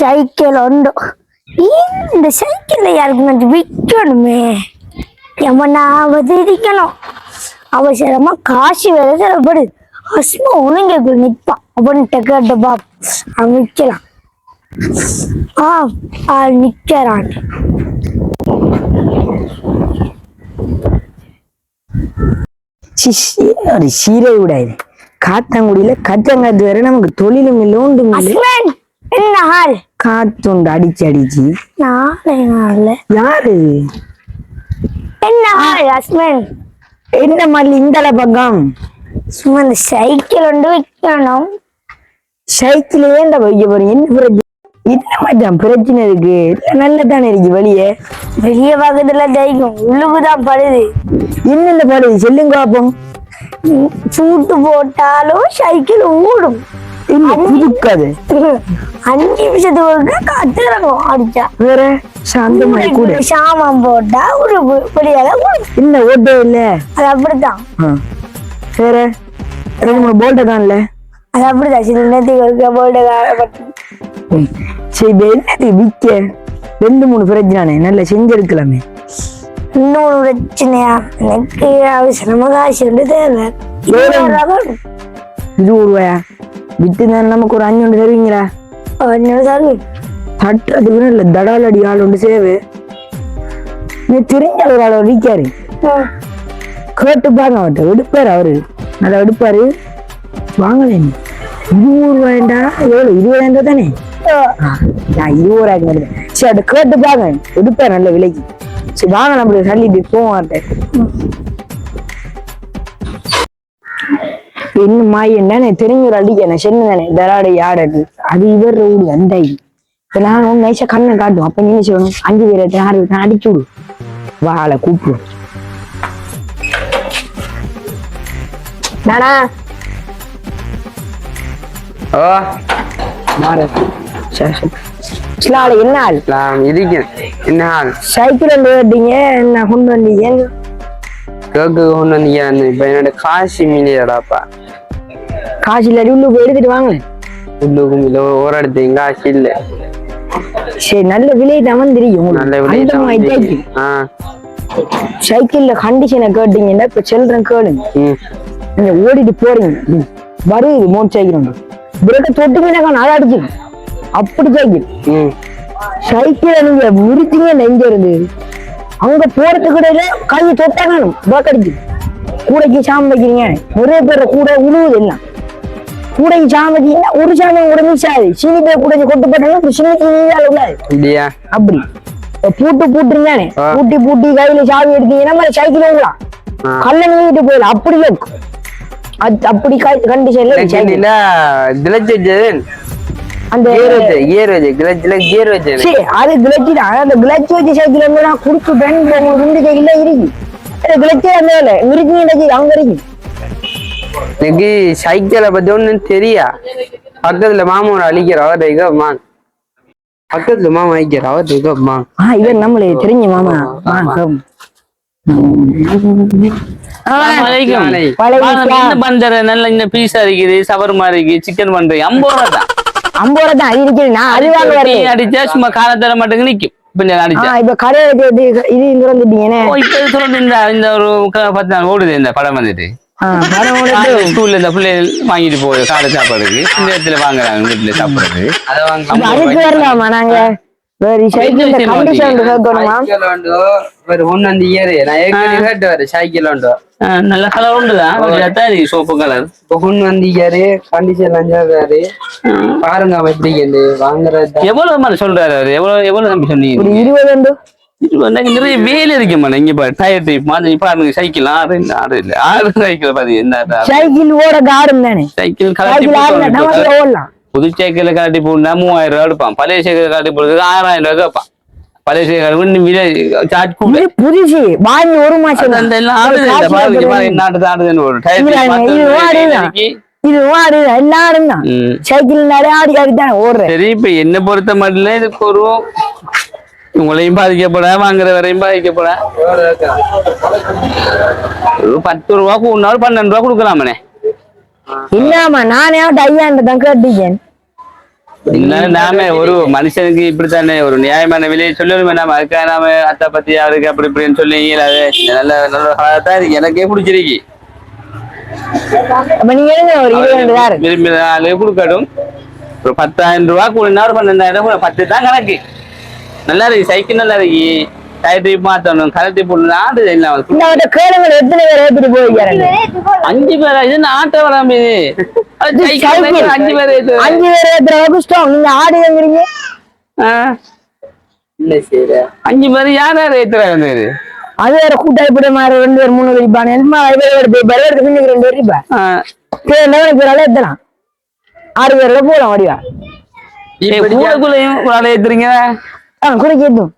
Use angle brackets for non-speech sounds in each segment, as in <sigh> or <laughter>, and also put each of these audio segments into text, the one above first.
Cycle உண்டு இந்த cycle யாருக்கு கொஞ்சம் விற்கணுமே? எவனாவது இருக்கணும். அவசரமா காசு வேலை தரப்படுது அஸ்மா உனங்க நிற்பான் அப்படின்னு கேட்டு பாப் அவன் நிற்கலாம் ஆ ஆள் நிற்கிறான். ஒரு சீரை விடாது காத்தாங்குடியில கச்சங்காத்து வேற நமக்கு தொழிலும் இல்லை உண்டு ஆள் காத்துண்டு அடிச்சு அடிச்சு நாளை நாள்ல யாரு? என்ன ஆள் அஸ்மன் என்ன மல்லி இந்தல பக்கம்? சும்மா இந்த சைக்கிள் ஒன்று விற்கணும் சைக்கிள் ஏன்டா வைக்க போறீங்க என்ன பிரச்சனை என்ன மச்சான் பிரச்சனை இருக்கு? நல்லதானே இருக்கு வெளியே? வெளிய பக்கத்துல தைக்கும் உள்ளுக்குதான் படுது. என்னென்ன பாடுது? சொல்லுங்க பாப்போம். சூட்டு போட்டாலும் சைக்கிள் ஓடும். இல்ல புதுக்காது? <laughs> அஞ்சு நிமிஷத்துக்கு காத்து இறங்கும் அடிச்சா வேற? சாந்தமாய் கூட. சாமான் போட்டா ஒரு ஓடும் இல்ல ஓட்டே இல்ல. அது அப்படித்தான். வேற? ரெண்டு மூணு போல்ட்ட காணல அது அப்படிதான் சில நேரத்துக்கு ஒருக்கா போட்டு ம். சரி என்னது? விக்க. ரெண்டு மூணு பிரச்சனை நல்லா செஞ்சிருக்கலாமே. இன்னொரு பிரச்சனையா? எனக்கு அவசரமா காசு வந்து தேவை. இருபது ரூபாயா விட்டு தானே நமக்கு ஒரு அஞ்சு ஒன்று தருவீங்களா? தட்டுறதுக்கு இல்ல. தடால் அடி ஆள் ஒன்று சேவு நீ தெரிஞ்ச ஒரு ஆள் விற்காரு கேட்டு பாருங்க அவர்கிட்ட. எடுப்பாரு அவரு. நல்லா எடுப்பாரு. வாங்கலேன் இருபது ரூபாய்டா எவ்வளவு? இருபதாயிரம் தானே? நான் இருபது ரூபாய்க்கு சரி அதை கேட்டு பாருங்க. எடுப்பாரு நல்ல விலைக்கு. சரி வாங்க நம்மளுக்கு சொல்லிட்டு போவோம் இன்னும் மாய் என்ன தெரிஞ்ச அடிக்க நான் சொன்னதானே தராடு யாரது அது? இவர் ஊடு அந்த. இப்ப நான் உன் நைசா கண்ணை காட்டும் அப்ப நீ என்ன சொல்லணும் அஞ்சு பேர் ஆறு பேர் நான் அடிச்சு விடு. வாழை கூப்பிடும் நானா? ஓ. மாறு என்ன ஆள்? இருக்கேன் என்ன ஆள்? சைக்கிள் வந்து என்ன கொண்டு வந்தீங்க? கேக்கு கொண்டு வந்தீங்க இப்ப என்னோட காசு மில்லியடாப்பா காசு இல்லாடி உள்ள போய் எடுத்துட்டு வாங்க. உள்ளுக்கும் இல்ல ஒரு இடத்தையும் காசு இல்ல. சரி நல்ல விலை தான் தெரியும் நல்ல சைக்கிள். ஆ. சைக்கிள்ல கண்டிஷனை கேட்டீங்கன்னா இப்ப செல்றேன் கேளுங்க. நீங்க ஓடிட்டு போறீங்க. வருது மோட்டர் சைக்கிள் பிரேக்கை தொட்டுங்கன்னா நல்லா அடிச்சிடும் அப்படி சைக்கிள் சைக்கிளை நீங்க முறிச்சிங்க நெஞ்ச இருந்து அங்க போறதுக்கு இடையில கையை தொட்டா காணும். பிரேக் அடிச்சு கூடைக்கு சாமம் வைக்கிறீங்க. ஒரே பேர கூட உழுவுது எல்லாம். கூடைக்கு சாமம் வச்சீங்கன்னா ஒரு சாமம் கூட மிஸ் ஆகுது. சீனி பேர் கூட கொட்டு போட்டாலும் ஒரு சின்ன அப்படி. பூட்டு பூட்டுருந்தானே. பூட்டி பூட்டி கையில சாவி எடுத்தீங்கன்னா மாதிரி சைக்கிள் ஆ. கல்ல நீங்கிட்டு போயிடலாம். அப்படி அப்படி கண்டிஷன்ல அந்த கியர் வச்சு கிளச்ல கியர் வச்சது சரி அது கிளச்சி தான் அந்த கிளச் வச்சு சைக்கிள் வந்து நான் குடுத்துட்டேன் உங்களுக்கு ரெண்டு சைக்கிள் இருக்கு அது கிளச்சே அந்த வேலை மிருக்கிங்க அங்க இருக்கு எனக்கு சைக்கிளை பத்தி ஒண்ணும் தெரியா? பக்கத்துல மாமாவோட அழிக்கிற அவர் இருக்கமா பக்கத்துல மாமா அழிக்கிற அவர் இருக்கமா ஆ இவன் நம்மளே தெரிஞ்ச மாமா. வாங்க. வலைக்கும். பழைய பண்ற நல்ல இந்த பீஸா இருக்குது சவர்மா இருக்கு சிக்கன் பண்றீங்க ஐம்பது ரூபா தான். ஐம்பது ரூபா தான் இருக்குது நான் அது வாங்க டீ வரேன் அடிச்சா சும்மா நிக்கும். இப்ப கடையில இது ஓ, இப்ப இந்த இந்த ஒரு பத்து நாள் ஓடுது இந்த படம் வந்துட்டு. ஸ்கூல்ல இந்த பிள்ளைகள் வாங்கிட்டு போகுது காலை சாப்பாடுக்கு. இந்த இடத்துல வாங்குறாங்க வீட்டுல சாப்பிடுறது. அதை வாங்க வேற சைக்கிள் உண்டு ஒரு ஒன்னு அந்த இயர். நான் ஏற்கனவே கேட்டு வரேன் சைக்கிள் உண்டு நல்ல கலர் தான் இருக்கு சோப்பு கலர் ஒன்னு வந்து இயரு கண்டிஷன் அஞ்சாவது பாருங்க அவன் எப்படி வாங்குறது? எவ்வளவு மாதிரி சொல்றாரு அவரு? எவ்வளவு எவ்வளவு நம்பி ஒரு சொன்னீங்க இருபது உண்டு இது வந்து அங்க நிறைய வேலை இருக்கு மேடம் இங்க பாரு டயர் டைப் மாதிரி. பாருங்க சைக்கிள் ஆறு இல்ல ஆறு இல்ல ஆறு சைக்கிள் பாரு என்ன ஆறு? சைக்கிள் ஓட காடும் தானே. சைக்கிள் கலட்டி சைக்கிள் ஆடுனா போட்டு நம்ம ஓடலாம். புது சைக்கிள் கலட்டி போனா மூவாயிரம் ரூபாய் எடுப்பான். பழைய சைக்கிள் கலட்டி போடுறதுக்கு ஆறாயிரம் ரூபாய் கேட்பான். பழைய சைக்கிள் இன்னும் விலை சார்ஜ் கூட. இது புதுசு. வாங்கி ஒரு மாசம் நாட்டு ஒரு இது வாடு எல்லாரும் தான். ம். சைக்கிள் நிறைய ஆடி ஆடி தான் ஓடுறேன். சரி இப்ப என்ன பொறுத்த மட்டும் இதுக்கு ஒரு உங்களையும் பாதிக்கப்பட வாங்குற வரையும் பாதிக்கப்பட ஒரு பத்து ரூபா கூடினாலும் பன்னெண்டு ரூபா கொடுக்கலாமனே இல்லாம நானே ஐயாண்ட தான் கேட்டீங்க நாம ஒரு மனுஷனுக்கு இப்படித்தானே ஒரு நியாயமான விலையை சொல்லணுமே நாம அதுக்காக நாம அத்தை பத்தி அவருக்கு அப்படி இப்படின்னு சொல்லி அது நல்ல நல்ல எனக்கே பிடிச்சிருக்கு விரும்பின ஆளு கொடுக்கட்டும் ஒரு பத்தாயிரம் ரூபா கூடினா ஒரு பன்னெண்டாயிரம் பத்து தான் கணக்கு நல்லா இருக்கு சைக்கிள் நல்லா இருக்கு டிப் மாத்தணும். இல்லாம இந்த அவட்ட கேளுங்க எத்தனை பேர் ஏத்திட்டு போயிருக்காரு அஞ்சு பேரா இது ஆட்டோ வராம இது அஞ்சு பேர் அஞ்சு பேர் ஏத்துற அளவுக்கு ஸ்ட்ராங் நீங்க ஆடு எங்கிறீங்க அஞ்சு பேர் யார் யார் ஏத்துறாங்க இது? அது வேற கூட்டாளி போட மாதிரி ரெண்டு பேர் மூணு பேர் இருப்பாங்க. என்ன பேர் போய் பரவ எடுத்து பின்னுக்கு ரெண்டு பேர் இருப்பா. ஆ, சரி என்ன பேரால ஏத்தலாம் ஆறு பேர்ல போலாம் வடிவா ஒரு ஆளை ஏத்துறீங்க. கூட கேட்டும்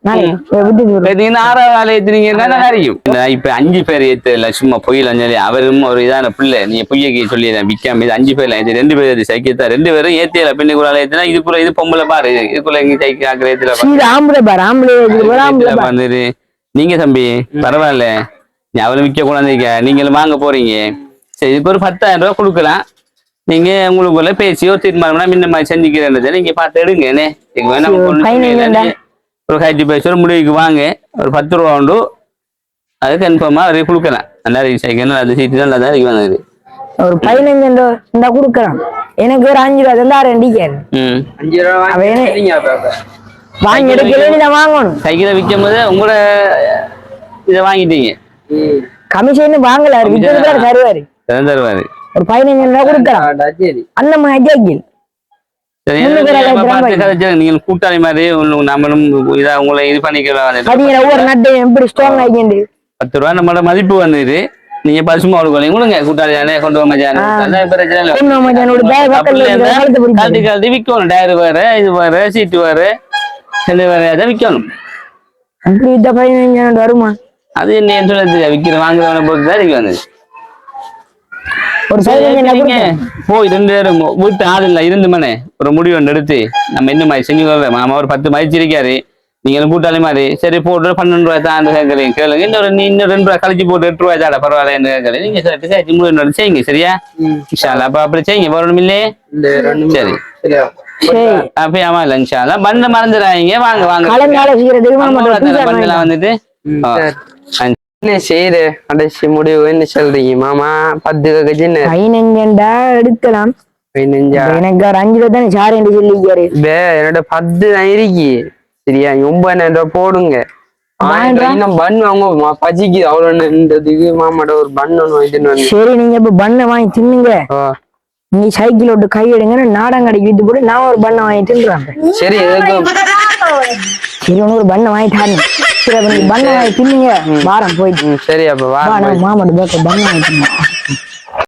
பாத்தீங்கன்னா ஆறாவது ஆளை நல்லா இந்த இப்ப அஞ்சு பேர் ஏத்துல சும்மா பொய்யில் அஞ்சலி. அவரும் ஒரு இதான பிள்ளை. நீங்க பொய்யக்கு சொல்லி விக்காம. இது அஞ்சு பேர்ல ஏத்தி ரெண்டு பேர் தான் ரெண்டு பேரும் ஏத்தியல ஒரு ஆளை ஏத்தினா இதுக்குள்ள இது பொம்பளை பாரு. இதுக்குள்ள எங்க சைக்கிள் ஆக்கிற ஏத்துல ஆம்பளை பாரு ஆம்பளை வந்துரு. நீங்க தம்பி பரவாயில்ல. நீ அவளை விற்க கொண்டாந்துருக்க நீங்களும் வாங்க போறீங்க. சரி இதுக்கு ஒரு பத்தாயிரம் ரூபாய் கொடுக்கலாம். நீங்க உங்களுக்குள்ள பேசி ஒரு தீர்மானம்னா முன்ன மாதிரி செஞ்சுக்கிறேன் நீங்க பார்த்து எடுங்க என்ன? ஒரு கட்டி பேசி ஒரு முடிவுக்கு வாங்க. ஒரு பத்து ரூபா உண்டு. அது கன்ஃபார்மா அவரே கொடுக்கலாம். நல்லா இருக்கு. சைக்கிள் அது சீட்டு நல்லா தான் இருக்கு. வந்தது ஒரு பதினஞ்சு இந்த கொடுக்கலாம். எனக்கு ஒரு அஞ்சு ரூபா தந்தா ரெண்டு கேரு ம். அஞ்சு ரூபா வாங்கி எடுக்கல வாங்கணும் சைக்கிளை விற்கும் போது உங்களோட இதை வாங்கிட்டீங்க. கமிஷன் வாங்கல பேர் தருவாரு. தருவாரு ஒரு பதினஞ்சு ரூபா கொடுக்கலாம். அந்த மாதிரி கூட்டாளி மாதிரி நம்மளும் இதா உங்களை இது பண்ணிக்கலாம் பத்து ரூபா நம்மளோட மதிப்பு வந்தது. நீங்க பசுமா கொடுக்கணும் கொடுங்க கூட்டாளி தானே கொண்டு வர மச்சான். கழட்டி கழட்டி விற்கணும். டயர் வேற இது வேற சீட்டு வேற. வேற விற்கணும். பதினஞ்சு வருமா? அது என்ன சொல்லுறது விற்கிற வாங்குறவனை பொறுத்து தான் இருக்கு வந்தது. ஒரு போய் ரெண்டு பேரும் வீட்டு ஆள் இல்லை இருந்து மனே ஒரு முடிவு ஒன்று எடுத்து நம்ம என்ன மாதிரி செஞ்சு மாமா ஒரு பத்து மதிச்சிருக்காரு. நீங்க கூட்டாளி மாதிரி. சரி போட்டு பன்னெண்டு ரூபாய் தான் கேட்கறீங்க. கேளுங்க. இன்னொரு நீ இன்னும் ரெண்டு ரூபாய் கழிச்சு போட்டு எட்டு ரூபாய் தாடா பரவாயில்ல கேட்கறீங்க. நீங்க சரி சேர்த்து ரெண்டு செய்யுங்க சரியா? இன்ஷால்லா அப்ப அப்படி செய்யுங்க. வரணும் இல்லையே? சரி. அப்ப ஆமா இல்ல இன்ஷால்லா பந்த மறந்துடாதீங்க. வாங்க வாங்க. வந்துட்டு. செய்யற கடைசி முடிவு என்ன சொல்றீங்க மாமா? பத்து கஜின்னு பதினஞ்சண்டா எடுக்கலாம். பதினஞ்சா எனக்கு ஒரு அஞ்சு ரூபா தானே சார் என்று சொல்லிக்காரு பே என்னோட பத்து தான் இருக்கு. சரியா? ஒன்பதாயிரம் போடுங்க. பன் வாங்க. பஜிக்கு அவ்வளோன்றதுக்கு மாமாட ஒரு பன் ஒன்று வாங்கிட்டு வந்து சரி நீங்க இப்ப பண்ணை வாங்கி தின்னுங்க. நீ சைக்கிள் விட்டு கை எடுங்க நாடம் கடைக்கு வித்து போட்டு நான் ஒரு பண்ணை வாங்கி தின்றாங்க சரி சரி உனக்கு ஒரு பண்ணை சரி அப்ப நீங்க பண்ணை வாங்கி தின்னுங்க. வாரம் போயிட்டு. சரி அப்ப வா வா நான் மாமாட்ட பேக்க பண்ணை வாங்கி